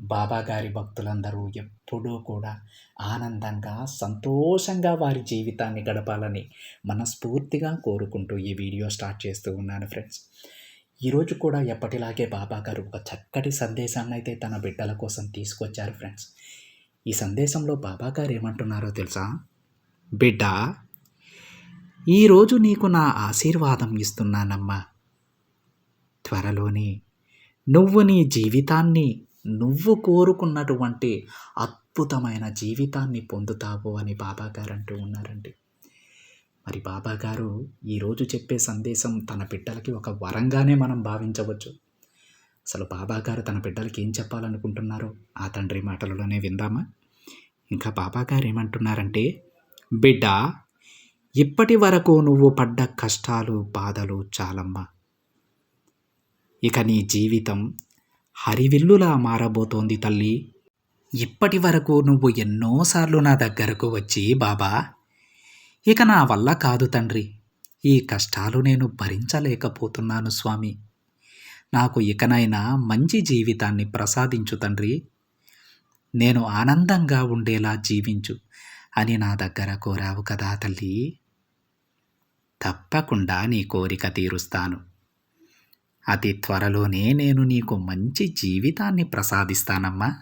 బాబాగారి భక్తులందరూ ఎప్పుడూ కూడా ఆనందంగా సంతోషంగా వారి జీవితాన్ని గడపాలని మనస్ఫూర్తిగా కోరుకుంటూ ఈ వీడియో స్టార్ట్ చేస్తూ ఉన్నాను ఫ్రెండ్స్. ఈరోజు కూడా ఎప్పటిలాగే బాబా గారు ఒక చక్కటి సందేశాన్ని అయితే తన బిడ్డల కోసం తీసుకొచ్చారు ఫ్రెండ్స్. ఈ సందేశంలో బాబా గారు ఏమంటున్నారో తెలుసా? బిడ్డ ఈరోజు నీకు నా ఆశీర్వాదం ఇస్తున్నానమ్మా. త్వరలోనే నువ్వు నీ జీవితాన్ని నువ్వు కోరుకున్నటువంటి అద్భుతమైన జీవితాన్ని పొందుతావు అని బాబా గారు అంటూ ఉన్నారండి. మరి బాబా గారు ఈరోజు చెప్పే సందేశం తన బిడ్డలకి ఒక వరంగానే మనం భావించవచ్చు. అసలు బాబా గారు తన బిడ్డలకి ఏం చెప్పాలనుకుంటున్నారో ఆ తండ్రి మాటలలోనే విందామా? ఇంకా బాబా గారు ఏమంటున్నారంటే బిడ్డ ఇప్పటి వరకు నువ్వు పడ్డ కష్టాలు బాధలు చాలమ్మా. ఇక నీ జీవితం హరివిల్లులా మారబోతోంది తల్లి. ఇప్పటి వరకు నువ్వు ఎన్నోసార్లు నా దగ్గరకు వచ్చి బాబా ఇక నా వల్ల కాదు తండ్రి. ఈ కష్టాలు నేను భరించలేకపోతున్నాను స్వామి. నాకు ఇకనైనా మంచి జీవితాన్ని ప్రసాదించు తండ్రి. నేను ఆనందంగా ఉండేలా జీవించు అని నా దగ్గర కోరావు కదా తల్లి. తప్పకుండా నీ కోరిక తీరుస్తాను. అతి త్వరలోనే నేను నీకు మంచి జీవితాన్ని ప్రసాదిస్తానమ్మా.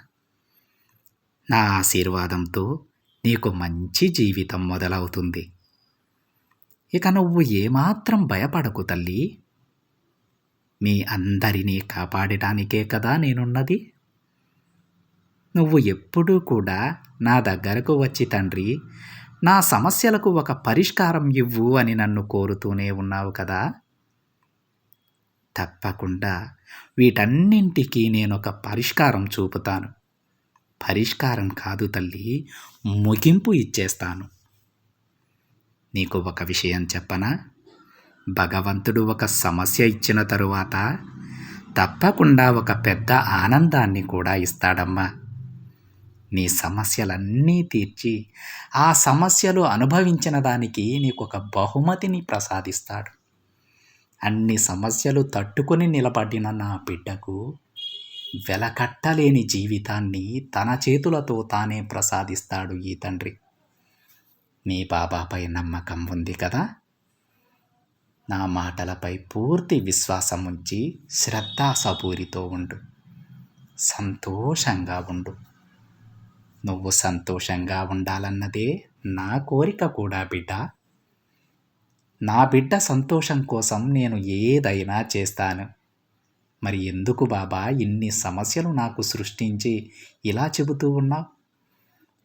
నా ఆశీర్వాదంతో నీకు మంచి జీవితం మొదలవుతుంది. ఇక నువ్వు ఏమాత్రం భయపడకు తల్లి. మీ అందరినీ కాపాడటానికే కదా నేనున్నది. నువ్వు ఎప్పుడూ కూడా నా దగ్గరకు వచ్చి తండ్రి నా సమస్యలకు ఒక పరిష్కారం ఇవ్వు అని నన్ను కోరుతూనే ఉన్నావు కదా. తప్పకుండా వీటన్నింటికీ నేను ఒక పరిష్కారం చూపుతాను. పరిష్కారం కాదు తల్లి ముగింపు ఇచ్చేస్తాను. నీకు ఒక విషయం చెప్పనా? భగవంతుడు ఒక సమస్య ఇచ్చిన తరువాత తప్పకుండా ఒక పెద్ద ఆనందాన్ని కూడా ఇస్తాడమ్మా. నీ సమస్యలన్నీ తీర్చి ఆ సమస్యలు అనుభవించిన దానికి నీకు ఒక బహుమతిని ప్రసాదిస్తాడు. అన్ని సమస్యలు తట్టుకొని నిలబడిన నా బిడ్డకు వెలకట్టలేని జీవితాన్ని తన చేతులతో తానే ప్రసాదిస్తాడు ఈ తండ్రి. నీ బాబాపై నమ్మకం ఉంది కదా? నా మాటలపై పూర్తి విశ్వాసం ఉంచి శ్రద్ధాసపూరితో ఉండు. సంతోషంగా ఉండు. నువ్వు సంతోషంగా ఉండాలన్నదే నా కోరిక కూడా బిడ్డ. నా బిడ్డ సంతోషం కోసం నేను ఏదైనా చేస్తాను. మరి ఎందుకు బాబా ఇన్ని సమస్యలు నాకు సృష్టించి ఇలా చెబుతూ ఉన్నావు?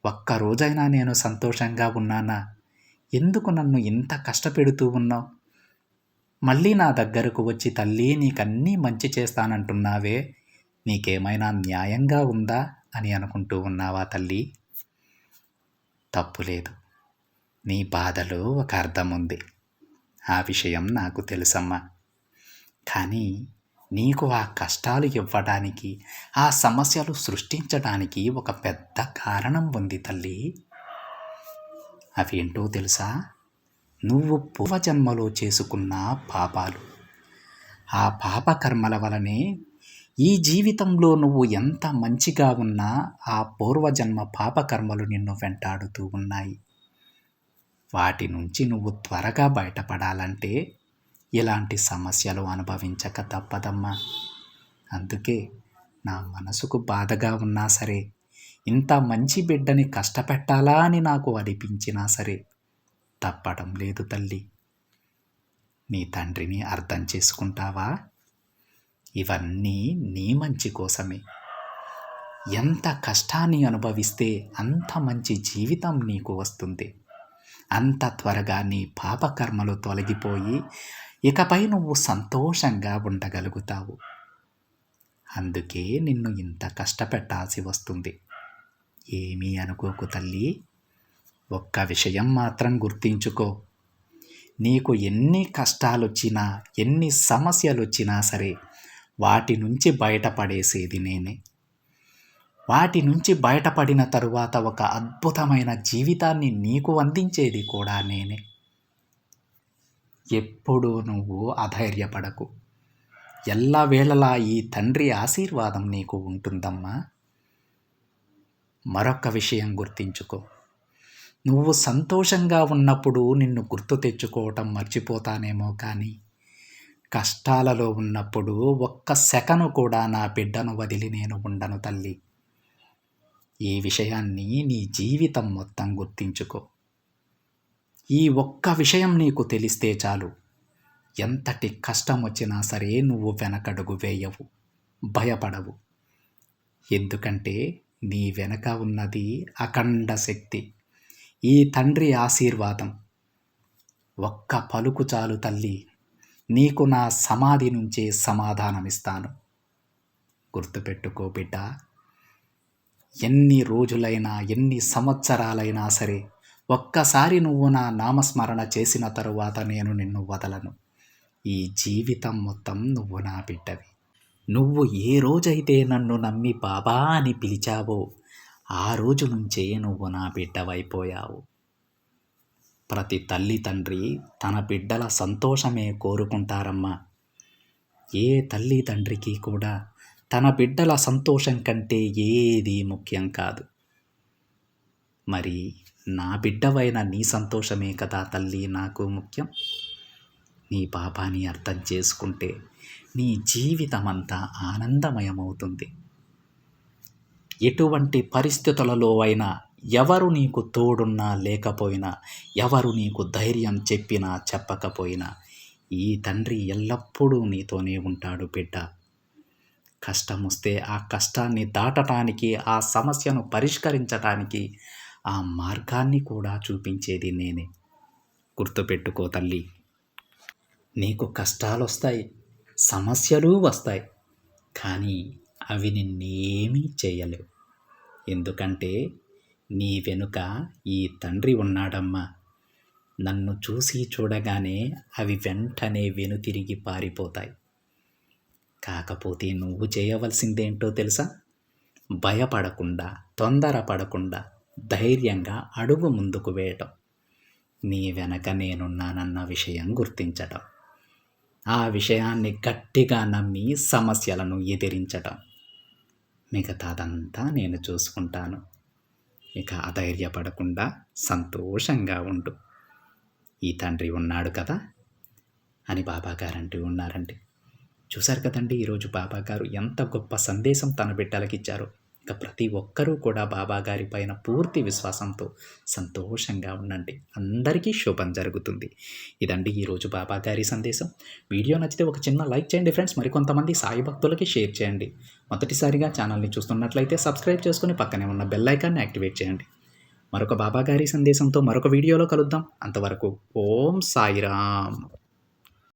ఒక్కరోజైనా నేను సంతోషంగా ఉన్నానా? ఎందుకు నన్ను ఇంత కష్టపెడుతూ ఉన్నావు? మళ్ళీ నా దగ్గరకు వచ్చి తల్లి నీకన్నీ మంచి చేస్తానంటున్నావే. నీకేమైనా న్యాయంగా ఉందా? అని అనుకుంటూ ఉన్నావా తల్లి? తప్పులేదు నీ బాధలో ఒక అర్థం ఉంది ఆ విషయం నాకు తెలుసమ్మా. కానీ నీకు ఆ కష్టాలు ఇవ్వడానికి ఆ సమస్యలు సృష్టించడానికి ఒక పెద్ద కారణం ఉంది తల్లి. అవేంటో తెలుసా? నువ్వు పూర్వజన్మలో చేసుకున్న పాపాలు. ఆ పాపకర్మల వలనే ఈ జీవితంలో నువ్వు ఎంత మంచిగా ఉన్నా ఆ పూర్వజన్మ పాపకర్మలు నిన్ను వెంటాడుతూ ఉన్నాయి. వాటి నుంచి నువ్వు త్వరగా బయటపడాలంటే ఇలాంటి సమస్యలు అనుభవించక తప్పదమ్మా. అందుకే నా మనసుకు బాధగా ఉన్నా సరే ఇంత మంచి బిడ్డని కష్టపెట్టాలా అని నాకు అనిపించినా సరే తప్పడం లేదు తల్లి. నీ తండ్రిని అర్థం చేసుకుంటావా? ఇవన్నీ నీ మంచి కోసమే. ఎంత కష్టాన్ని అనుభవిస్తే అంత మంచి జీవితం నీకు వస్తుంది. అంత త్వరగా నీ పాపకర్మలు తొలగిపోయి ఇకపై నువ్వు సంతోషంగా ఉండగలుగుతావు. అందుకే నిన్ను ఇంత కష్టపెట్టాల్సి వస్తుంది. ఏమీ అనుకోకు తల్లి. ఒక్క విషయం మాత్రం గుర్తించుకో. నీకు ఎన్ని కష్టాలు వచ్చినా ఎన్ని సమస్యలు వచ్చినా సరే వాటి నుంచి బయటపడేసేది నేనే. వాటి నుంచి బయటపడిన తరువాత ఒక అద్భుతమైన జీవితాన్ని నీకు అందించేది కూడా నేనే. ఎప్పుడూ నువ్వు అధైర్యపడకు. ఎల్లవేళలా ఈ తండ్రి ఆశీర్వాదం నీకు ఉంటుందమ్మా. మరొక విషయం గుర్తించుకో. నువ్వు సంతోషంగా ఉన్నప్పుడు నిన్ను గుర్తు తెచ్చుకోవటం మర్చిపోతానేమో కానీ కష్టాలలో ఉన్నప్పుడు ఒక్క సెకను కూడా నా బిడ్డను వదిలి నేను ఉండను తల్లి. ఈ విషయాన్ని నీ జీవితం మొత్తం గుర్తించుకో. ఈ ఒక్క విషయం నీకు తెలిస్తే చాలు. ఎంతటి కష్టం వచ్చినా సరే నువ్వు వెనకడుగు వేయవు భయపడవు. ఎందుకంటే నీ వెనక ఉన్నది అఖండ శక్తి ఈ తండ్రి ఆశీర్వాదం. ఒక్క పలుకు చాలు తల్లి నీకు నా సమాధి నుంచే సమాధానమిస్తాను. గుర్తుపెట్టుకో బిడ్డ ఎన్ని రోజులైనా ఎన్ని సంవత్సరాలైనా సరే ఒక్కసారి నువ్వు నా నామస్మరణ చేసిన తరువాత నేను నిన్ను వదలను. ఈ జీవితం మొత్తం నువ్వు నా బిడ్డవి. నువ్వు ఏ రోజైతే నన్ను నమ్మి బాబా అని పిలిచావో ఆ రోజు నుంచే నువ్వు నా బిడ్డవైపోయావు. ప్రతి తల్లి తండ్రి తన బిడ్డల సంతోషమే కోరుకుంటారమ్మా. ఏ తల్లి తండ్రికి కూడా తన బిడ్డల సంతోషం కంటే ఏది ముఖ్యం కాదు. మరి నా బిడ్డవైన నీ సంతోషమే కదా తల్లి నాకు ముఖ్యం? నీ పాపాన్ని అర్థం చేసుకుంటే నీ జీవితం అంతా ఆనందమయమవుతుంది. ఎటువంటి పరిస్థితులలో అయినా ఎవరు నీకు తోడున్నా లేకపోయినా ఎవరు నీకు ధైర్యం చెప్పినా చెప్పకపోయినా ఈ తండ్రి ఎల్లప్పుడూ నీతోనే ఉంటాడు బిడ్డ. కష్టం వస్తే ఆ కష్టాన్ని దాటటానికి ఆ సమస్యను పరిష్కరించటానికి ఆ మార్గాన్ని కూడా చూపించేది నేనే. గుర్తుపెట్టుకో తల్లి నీకు కష్టాలు వస్తాయి సమస్యలు వస్తాయి కానీ అవి నిన్నేమీ చేయలేవు. ఎందుకంటే నీ వెనుక ఈ తండ్రి ఉన్నాడమ్మా. నన్ను చూసి చూడగానే అవి వెంటనే వెనుతిరిగి పారిపోతాయి. కాకపోతే నువ్వు చేయవలసిందేంటో తెలుసా? భయపడకుండా తొందరపడకుండా ధైర్యంగా అడుగు ముందుకు వేయటం. నీ వెనక నేనున్నానన్న విషయం గుర్తించటం. ఆ విషయాన్ని గట్టిగా నమ్మి సమస్యలను ఎదిరించటం. మిగతాదంతా నేను చూసుకుంటాను. ఇక అధైర్యపడకుండా సంతోషంగా ఉండు. ఈ తండ్రి ఉన్నాడు కదా? అని బాబాగారంటూ ఉన్నారండి. చూశారు కదండి ఈరోజు బాబా గారు ఎంత గొప్ప సందేశం తన బిడ్డలకి ఇచ్చారు. ఇక ప్రతి ఒక్కరూ కూడా బాబా గారి పైన పూర్తి విశ్వాసంతో సంతోషంగా ఉండండి. అందరికీ శుభం జరుగుతుంది. ఇదండి ఈరోజు బాబా గారి సందేశం. వీడియో నచ్చితే ఒక చిన్న లైక్ చేయండి ఫ్రెండ్స్. మరికొంతమంది సాయి భక్తులకి షేర్ చేయండి. మొదటిసారిగా ఛానల్ని చూస్తున్నట్లయితే సబ్స్క్రైబ్ చేసుకుని పక్కనే ఉన్న బెల్ ఐకాన్ని యాక్టివేట్ చేయండి. మరొక బాబా గారి సందేశంతో మరొక వీడియోలో కలుద్దాం. అంతవరకు ఓం సాయిరామ్.